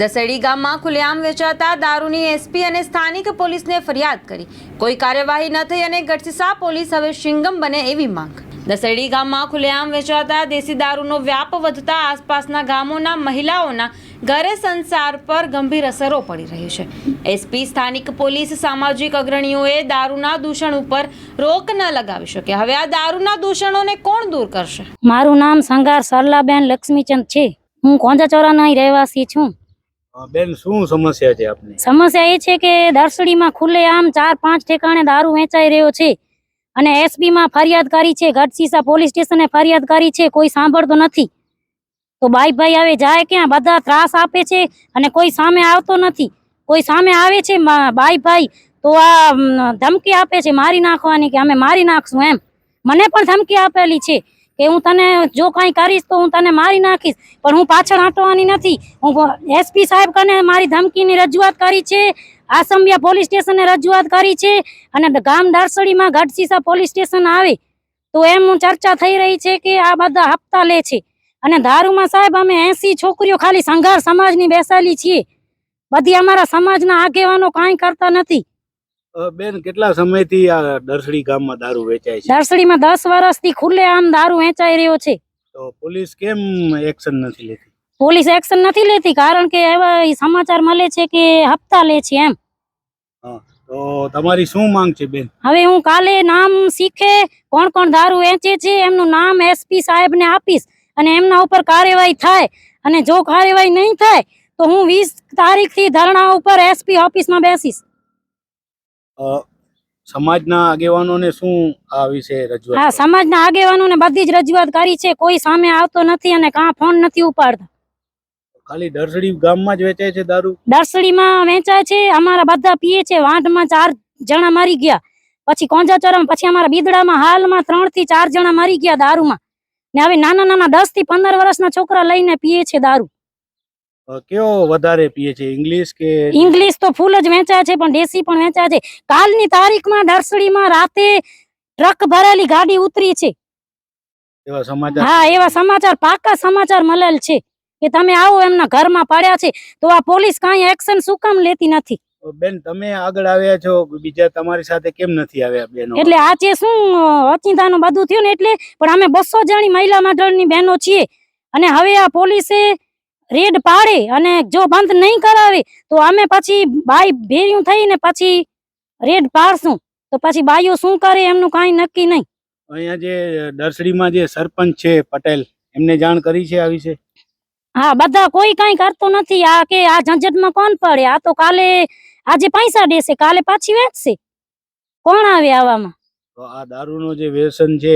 દસેડી ગામમાં ખુલ્લેઆમ વેચાતા દારૂની એસપી અને સ્થાનિક પોલીસને ફરિયાદ કરી. કોઈ કાર્યવાહી ન થઈ અને ગઢસીસા પોલીસ હવે શિંગમ બને એવી માંગ. દસેડી ગામમાં ખુલ્લેઆમ વેચાતા દેશી દારૂનો વ્યાપ વધતા આસપાસના ગામોના મહિલાઓના ઘરે સંસાર પર ગંભીર અસરો પડી રહી છે. એસપી, સ્થાનિક પોલીસ, સામાજિક અગ્રણીઓએ દારૂના દૂષણ ઉપર રોક ન લગાવી શકે. હવે આ દારૂના દૂષણોને કોણ દૂર કરશે? મારું નામ સંગાર સરલાબેન લક્ષ્મીચંદ છે. હું કોંજાચોરાના ચોરાના રહેવાસી છું. બેન, શું સમસ્યા છે આપની? સમસ્યા એ છે કે દર્શડીમાં ખુલ્લે આમ ચાર પાંચ ઠેકાણે દારૂ વેચાઈ રહ્યો છે અને એસપી માં ફરિયાદ કરી છે ગઢસીસા પોલીસ સ્ટેશને ફરિયાદ કરી છે, કોઈ સાંભળતો નથી. તો બાઈ ભાઈ હવે જાય ક્યાં? બધા ત્રાસ આપે છે અને કોઈ સામે આવતો નથી. કોઈ સામે આવે છે મા- ભાઈ, તો આ ધમકી આપે છે, મારી નાખવાની કે અમે મારી નાખશું એમ. મને પણ ધમકી આપેલી છે. કે હું તને જો કાંઈ કરીશ તો હું તને મારી નાખીશ. પણ હું પાછળ હટવાની નથી. હું એસપી સાહેબ કને મારી ધમકીની રજૂઆત કરી છે. આસંબિયા પોલીસ સ્ટેશને રજૂઆત કરી છે. અને ગામ દારસડીમાં ગઢસીસા પોલીસ સ્ટેશન આવે. તો એમ ચર્ચા થઈ રહી છે કે આ બધા હપ્તા લે છે. અને દારૂમાં સાહેબ, અમે એસી છોકરીઓ ખાલી સંઘાર સમાજની બેસાયેલી છીએ. બધી અમારા સમાજના આગેવાનો કાંઈ કરતા નથી. બેન કેટલા સમયથી આ દર્શડી ગામમાં દારૂ વેચાય છે? દર્શડીમાં દસ વર્ષથી ખુલ્લે આમ દારૂ વેચાઈ રહ્યો છે. તો પોલીસ કેમ એક્શન નથી લેતી? પોલીસ એક્શન નથી લેતી કારણ કે એવા સમાચાર મળે છે કે હપ્તા લે છે એમ. તો તમારી શું માંગ છે બેન? હવે હું કાલે નામ શીખે કોણ કોણ દારૂ વેચે છે એમનું નામ એસપી સાહેબને આપીશ અને એમના ઉપર કાર્યવાહી થાય અને જો કાર્યવાહી નહીં થાય તો હું વીસ તારીખથી ધરણા ઉપર એસપી ઓફિસમાં બેસીશ. સમાજના આગેવાનોને શું આ વિશે હા સમાજના આગેવાનોને બધી જ રજૂઆત કરી છે. કોઈ સામે આવતો નથી અને કાં ફોન નથી ઉપાડતા. ખાલી દરસડી ગામમાં જ વેચાય છે દારૂ? દરસડીમાં વેચાય છે. અમારા બધા પીએ છે. વાંઢમાં ચાર જણા મરી ગયા. પછી કોંજાચોરામાં પછી અમારા બીદડામાં હાલમાં ત્રણથી ચાર જણા મરી ગયા દારૂમાં. ને હવે નાના નાના દસથી પંદર વર્ષના છોકરા લઈને પીએ છે દારૂ. કયો વધારે પીએ છે? ઇંગ્લિશ કે ઇંગ્લિશ તો ફૂલ જ વેચાય છે પણ દેશી પણ વેચાય છે. કાલની તારીખમાં દરસડીમાં રાતે ટ્રક ભરેલી ગાડી ઉતરી છે. એવા સમાચાર? હા એવા સમાચાર પાકા સમાચાર મળેલ છે કે તમે આવો એમના ઘરમાં પાડ્યા છે તો આ પોલીસ કાંઈ એક્શન શું કામ લેતી નથી. બેન તમે આગળ આવ્યા છો બીજા તમારી સાથે કેમ નથી આવ્યા બેનો એટલે આજે શું અચિંતાનું બધું થયું ને એટલે પણ અમે બસો જણી મહિલા મંડળની બહેનો છીએ. અને હવે આ પોલીસે રેડ પાડે અને જો બંધ નહીં કરાવે તો અમે પછી બાઈ ભેર્યું થઈને પછી રેડ પાડશું. તો પછી બાઈઓ શું કરે એમનું કાંઈ નક્કી નહીં. અહીંયા જે દર્શડીમાં જે સરપંચ છે પટેલ એમને જાણ કરી છે આ વિશે? હા બધા કોઈ કાંઈ કરતો નથી. આ કે આ ઝંઝટમાં કોણ પડે? આ તો કાલે આજે પૈસા દેશે કાલે પાછી વેચશે. કોણ આવે આવામાં? તો આ દારૂનો જે વ્યસન છે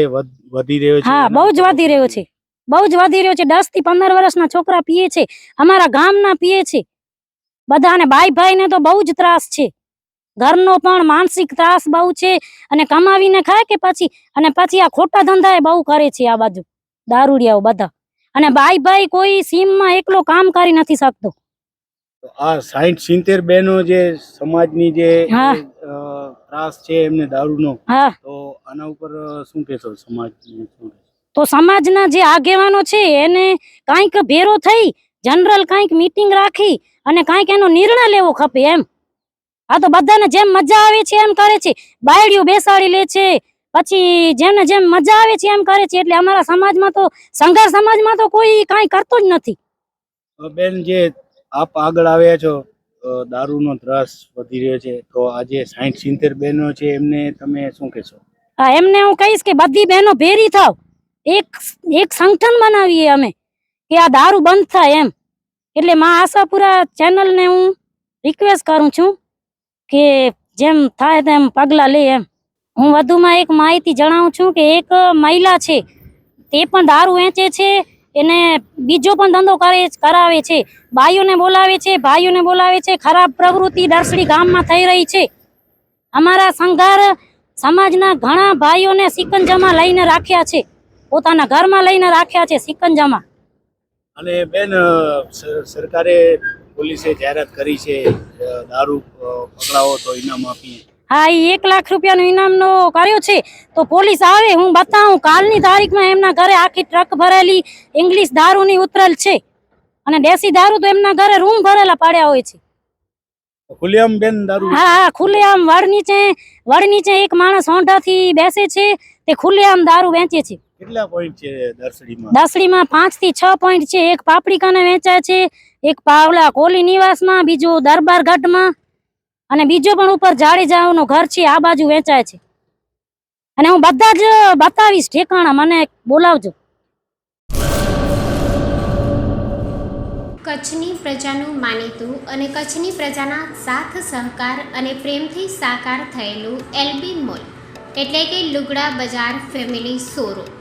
વધી રહ્યો છે હા બહુ જ વધી રહ્યો છે. બહુ જ વધી રહ્યો છે. દસથી પંદર વર્ષના છોકરા પીએ છે. અમારા ગામના પીએ છે. બધાને ભાઈ ભાઈ ને તો બહુ જ ત્રાસ છે. ઘરનો પણ માનસિક ત્રાસ બહુ છે અને કમાવીને ખાય કે પછી? અને પછી આ ખોટા ધંધા એ બહુ કરે છે આ બાજુ. દારૂડિયાઓ બધા. અને ભાઈ ભાઈ કોઈ સીમમાં એકલો કામ કરી નથી શકતો. આ સાઈઠ સિત્તેર બહેનો જે સમાજની જે ત્રાસ છે એમને દારૂનો તો આના ઉપર શું કહેશો? સમાજ તો સમાજના જે આગેવાનો છે એને કાંઈક ભેરો થઈ જનરલ કાંઈક મીટિંગ રાખી અને કાંઈક એનો નિર્ણય લેવો ખપે એમ. આ તો બધાને જેમ મજા આવે છે એમ કરે છે. બાયડીઓ બેસાડી લે છે. પછી જેમને જેમ મજા આવે છે એમ કરે છે. એટલે અમારા સમાજમાં તો સંઘાર સમાજમાં તો કોઈ કાંઈ કરતો જ નથી. બેન જે આપ આગળ આવ્યા છો દારૂનો ત્રાસ વધી રહ્યો છે. તો આજે સાઈઠ સિત્તેર બહેનો છે એમને તમે શું કહેશો? હા એમને હું કહીશ કે બધી બહેનો ભેરી થાવ. એક એક સંગઠન બનાવીએ અમે, કે આ દારૂ બંધ થાય એમ. એટલે મા આશાપુરા ચેનલને હું રિક્વેસ્ટ કરું છું કે જેમ થાય તેમ પગલાં લે એમ. હું વધુમાં એક માહિતી જણાવું છું કે એક મહિલા છે, તે પણ દારૂ વેચે છે, એને બીજો પણ ધંધો કરે, કરાવે છે. બાઈઓને બોલાવે છે, ભાઈઓને બોલાવે છે, ખરાબ પ્રવૃત્તિ દર્શડી ગામમાં થઈ રહી છે. અમારા સંઘાર સમાજના ઘણા ભાઈઓને સિકંજામાં લઈને રાખ્યા છે. પોતાના ઘરમાં લઈને રાખ્યા છે સિકંજામાં. અને બેન સરકારે પોલીસે જાહેરાત કરી છે દારૂ પકડાવો તો ઇનામ આપીએ. હા એ એક લાખ રૂપિયાનો ઇનામનો કર્યો છે. તો પોલીસ આવે હું બતાવું કાલની તારીખમાં એમના ઘરે આખી ટ્રક ભરેલી ઇંગ્લિશ દારૂની ઉતરેલ છે. અને દેશી દારૂ તો એમના ઘરે રૂમ ભરેલા પાડ્યા હોય છે. ખુલ્લેઆમ બેન દારૂ? હા હા ખુલ્લે આમ વડ નીચે વડ નીચે એક માણસ હોંઢાથી બેસે છે તે ખુલ્લેઆમ દારૂ વેચે છે. કેટલા પોઈન્ટ છે દસડીમાં? દસડીમાં પાંચથી છ પોઈન્ટ છે. એક પાપડીકાને વેચાય છે. એક પાવલા કોલી નિવાસમાં બીજું દરબાર ઘાટમાં અને બીજો પણ ઉપર જાડેજાઓનું ઘર છે. આ બાજુ વેચાય છે. અને હું બધા જ બતાવીશ ઠેકાણા. મને બોલાવજો. કચ્છની પ્રજાનું માનીતું અને કચ્છની પ્રજાના સાથ સહકાર અને પ્રેમથી સાકાર થયેલું એલબી મોલ. એટલે કે લુગડા બજાર ફેમિલી શોરૂમ.